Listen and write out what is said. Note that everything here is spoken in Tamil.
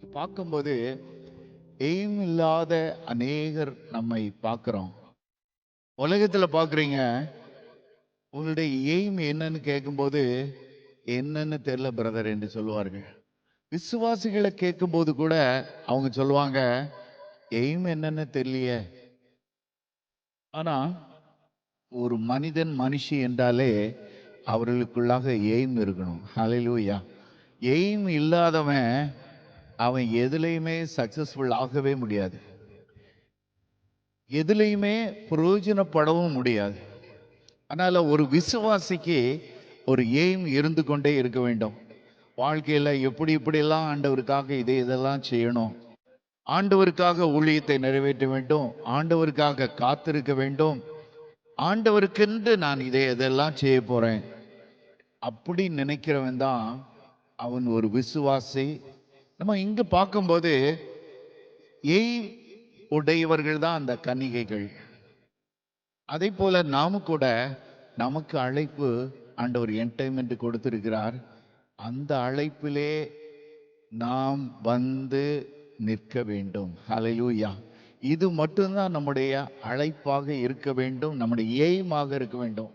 பார்க்கும்போது எய்ம் இல்லாத அநேகர் நம்மை பார்க்குறோம். உலகத்தில் பார்க்குறீங்க உங்களுடைய எய்ம் என்னன்னு கேட்கும்போது என்னன்னு தெரில பிரதர் என்று சொல்லுவார்கள். விசுவாசிகளை கேட்கும்போது கூட அவங்க சொல்லுவாங்க எய்ம் என்னன்னு தெரியலையே. ஆனால் ஒரு மனிதன் மனுஷி என்றாலே அவர்களுக்குள்ளாக எய்ம் இருக்கணும். ஹalleluya. எய்ம் இல்லாதவன் அவன் எதுலையுமே சக்சஸ்ஃபுல் ஆகவே முடியாது. எதுலையுமே பிரயோஜனப்படவும் முடியாது. அதனால் ஒரு விசுவாசிக்கு ஒரு எய்ம் இருந்து கொண்டே இருக்க வேண்டும். வாழ்க்கையில் எப்படி இப்படியெல்லாம் ஆண்டவருக்காக இதை இதெல்லாம் செய்யணும். ஆண்டவருக்காக ஊழியத்தை நிறைவேற்ற வேண்டும். ஆண்டவருக்காக காத்திருக்க வேண்டும். ஆண்டவருக்கென்று நான் இதை இதெல்லாம் செய்ய போகிறேன் அப்படி நினைக்கிறவன் தான் அவன் ஒரு விசுவாசி நம்ம இங்கு பார்க்கும்போது எய் உடையவர்கள் தான் அந்த கன்னிகைகள். அதே போல நாம கூட நமக்கு அழைப்பு ஆண்டவர் என்டைன்மெண்ட் கொடுத்திருக்கிறார். அந்த அழைப்பிலே நாம் வந்து நிற்க வேண்டும். ஹalleluya இது மட்டும்தான் நம்முடைய அழைப்பாக இருக்க வேண்டும். நம்முடைய எய்மாக இருக்க வேண்டும்.